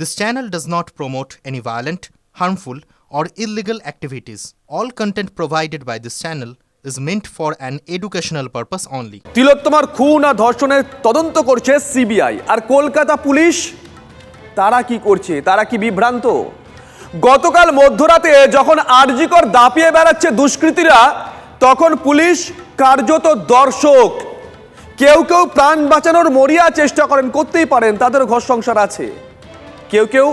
This channel does not promote any violent, harmful, or illegal activities. All content provided by this channel is meant for an educational purpose only. তিলোত্তমার খুন আর ধর্ষণের তদন্ত করছে CBI আর Kolkata police? তারা কি করছে? তারা কি বিভ্রান্ত? গতকাল মধ্যরাতে যখন আরজিকর দাপিয়ে বেড়াচ্ছে দুষ্কৃতীরা তখন পুলিশ কার্যত দর্শক। কেউ কেউ প্রাণ বাঁচানোর মরিয়া চেষ্টা করেন করতেই পারেন তাদের ঘর সংসার আছে। কেউ কেউ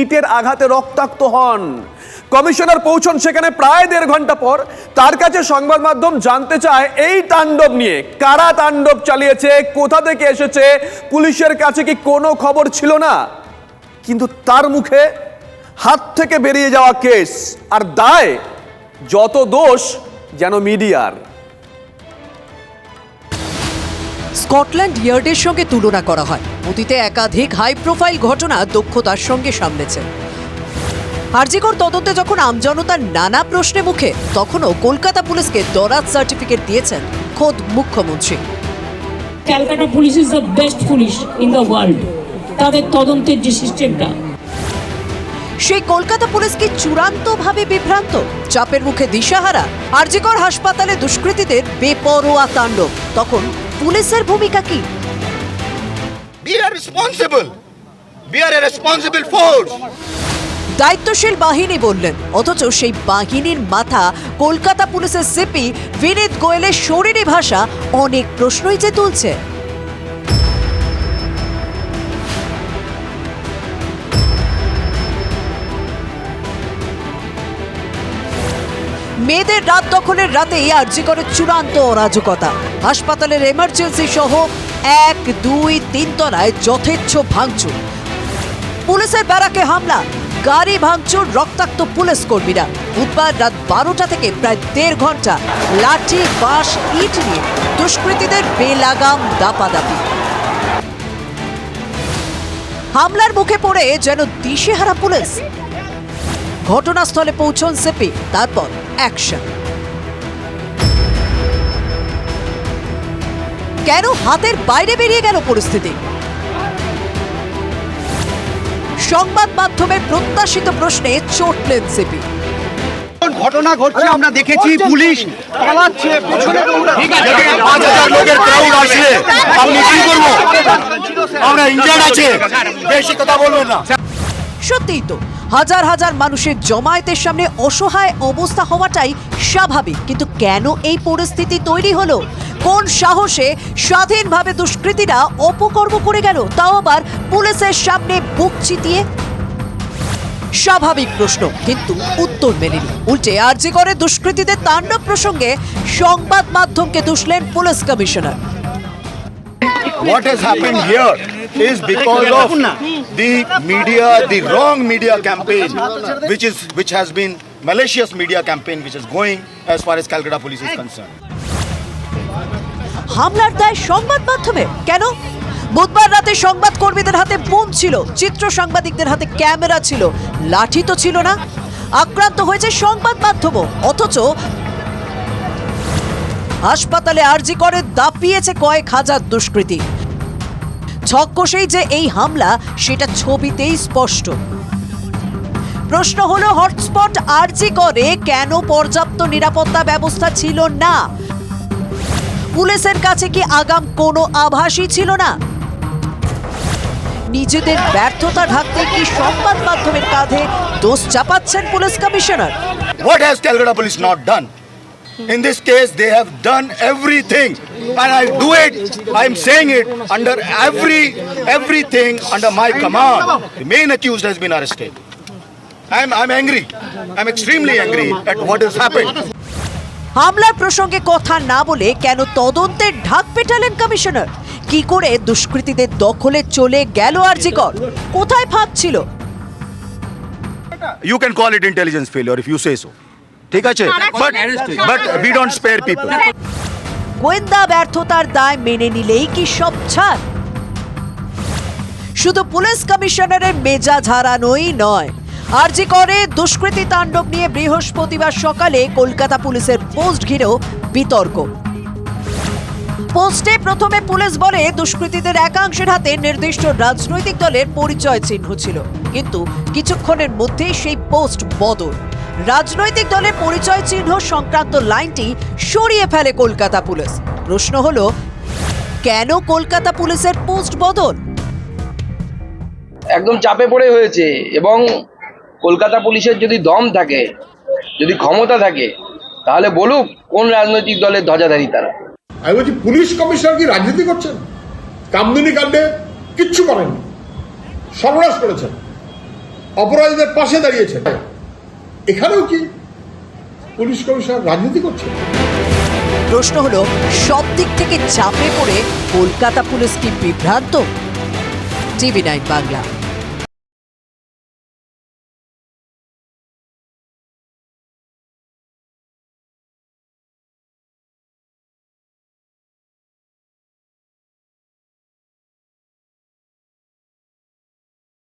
ইটের আঘাতে রক্তাক্ত হন। কমিশনার পৌঁছন সেখানে প্রায় দেড় ঘণ্টা পর। তার কাছে সংবাদ মাধ্যম জানতে চায়, এই তাণ্ডব নিয়ে কারা তাণ্ডব চালিয়েছে? কোথা থেকে এসেছে? পুলিশের কাছে কি কোনো খবর ছিল না? কিন্তু তার মুখে হাত থেকে বেরিয়ে যাওয়া কেস আর দায়, যত দোষ যেন মিডিয়ার। স্কটল্যান্ড ইয়ার্ডের সঙ্গে তুলনা করা হয়। অতীতে একাধিক হাই প্রোফাইল ঘটনা দক্ষতার সঙ্গে সামলেছে। আরজিকর তদন্তে যখন আমজনতার নানা প্রশ্নে মুখে তখনও কলকাতা পুলিশকে দরাজ সার্টিফিকেট দিয়েছেন খোদ মুখ্যমন্ত্রী। Calcutta police is the best police in the world. তাদের তদন্তের যে সিস্টেমটা। সেই কলকাতা পুলিশ কি চূড়ান্তভাবে বিভ্রান্ত? চাপের মুখে দিশাহারা? আরজিকর হাসপাতালে দুষ্কৃতীদের বেপরোয়া তাণ্ডব। তখন পুলিশের ভূমিকা কি We are responsible. We are a responsible force. দায়িত্বশীল বাহিনী বললেন অথচ সেই বাহিনীর মাথা কলকাতা পুলিশের সিপি বিনীত গোয়েলের শরীরী ভাষা অনেক প্রশ্নই যে তুলছে মেয়েদের রাত দখলের রাতেই আর্জি করে চূড়ান্ত অরাজকতা। হাসপাতালের এমার্জেন্সি সহ এক, দুই, তিন তলায় যথেচ্ছ ভাঙচুর। পুলিশের ব্যারাকে হামলা, গাড়ি ভাঙচুর, রক্তাক্ত পুলিশ কর্মীরা। বুধবার রাত বারোটা থেকে প্রায় দেড় ঘণ্টা লাঠি, বাঁশ, ইট নিয়ে দুষ্কৃতীদের বেলাগাম দাপাদাপি। হামলার মুখে পড়ে যেন দিশেহারা পুলিশ। ঘটনাস্থলে পৌঁছন সিপি তারপর অ্যাকশন কেন হাতের বাইরে বেরিয়ে গেল পরিস্থিতি? সংবাদ মাধ্যমের প্রত্যাশিত প্রশ্নে চটলেন সিপি। ঘটনা ঘটছে আমরা দেখেছি পুলিশ পালাচ্ছে পেছনে পাঁচ হাজার লোকের ক্রাউড আসলে কি করব। আমরা ইন্ডিয়ান আছে। বেশি কথা বলবেন না। সত্যিই তো হাজার হাজার মানুষের জমায়েতের সামনে অসহায় অবস্থা হওয়াটাই স্বাভাবিক। কিন্তু কেন এই পরিস্থিতি তৈরি হলো? কোন সাহসে স্বাধীনভাবে দুষ্কৃতীরা অপকর্ম করে গেল? তাও আবার পুলিশের সামনে বুক চিতিয়ে? স্বাভাবিক প্রশ্ন, কিন্তু উত্তর মেলেনি উল্টে আরজি করে দুষ্কৃতীদের তাণ্ডব প্রসঙ্গে সংবাদ মাধ্যমকে দুষলেন police commissioner. What has happened here is because of the media the wrong media campaign which is which has been malicious media campaign which is going as far as calcutta police is concerned হামলার দায় সংবাদ মাধ্যমে কেন বুধবার রাতে সংবাদ কর্মীদের হাতে বোম ছিল চিত্র সাংবাদিকদের হাতে ক্যামেরা ছিল লাঠি তো ছিল না আক্রান্ত হয়েছে সংবাদ মাধ্যম অথচ হাসপাতালে আরজি করে দাপিয়েছে কয়েক হাজার দুষ্কৃতী। ছক কষেই যে এই হামলা, সেটা ছবিতেই স্পষ্ট। প্রশ্ন হলো, হটস্পট আরজি করে কেন পর্যাপ্ত নিরাপত্তা ব্যবস্থা ছিল না? পুলিশের কাছে কি আগাম কোনো আভাসই ছিল না? নিজেদের ব্যর্থতা ঢাকতে কি সংবাদ মাধ্যমের কাঁধে দোষ চাপাচ্ছেন police commissioner? What has Calcutta Police not done? In this case, they have done everything, and I do it. I'm saying it under every everything under my command. The main accused has been arrested. I'm I'm angry. I'm extremely angry at what has happened. হামলার প্রসঙ্গে কথা না বলে কেন তদন্তের ঢাক পেটালেন commissioner কি করে দুষ্কৃতীদের দখলে চলে গেল আরজিকর কোথায় ফাঁক ছিল You can call it intelligence failure if you say so. ঠিক আছে? but but we don't spare people. গোয়েন্দা ব্যর্থতার দায় মেনে নিলেই কি সব ছাড়? শুধু পুলিশ কমিশনারের মেজাজ হারানোই নয়। আরজি করে দুষ্কৃতী তাণ্ডব নিয়ে বৃহস্পতিবার সকালে কলকাতা পুলিশের পোস্ট ঘিরেও বিতর্ক। পোস্টে প্রথমে পুলিশ বলে দুষ্কৃতীদের একাংশের হাতে নির্দিষ্ট রাজনৈতিক দলের পরিচয় চিহ্ন ছিল। কিন্তু কিছুক্ষণের মধ্যেই সেই পোস্ট বদল। রাজনৈতিক দলের পরিচয় চিহ্ন সংক্রান্ত লাইনটি সরিয়ে ফেলে কলকাতা পুলিশ। প্রশ্ন হলো কেন কলকাতা পুলিশের পোস্ট বদল? একদম চাপে পড়ে হয়েছে এবং কলকাতা পুলিশের যদি দম থাকে যদি ক্ষমতা থাকে তাহলে বলুক কোন রাজনৈতিক দলের ধ্বজাধারী তারা। আমি বলছি পুলিশ কমিশনার কি রাজনীতি করছেন? কামদুনি কাণ্ডে কিচ্ছু করেননি। সর্বনাশ করেছেন। অপরাধীদের পাশে দাঁড়িয়েছেন। এখানেও কি পুলিশ কমিশনার রাজনীতি করছে? প্রশ্ন হলো, সব দিক থেকে চাপে পড়ে কলকাতা পুলিশ কি বিভ্রান্ত? TV nine Bangla.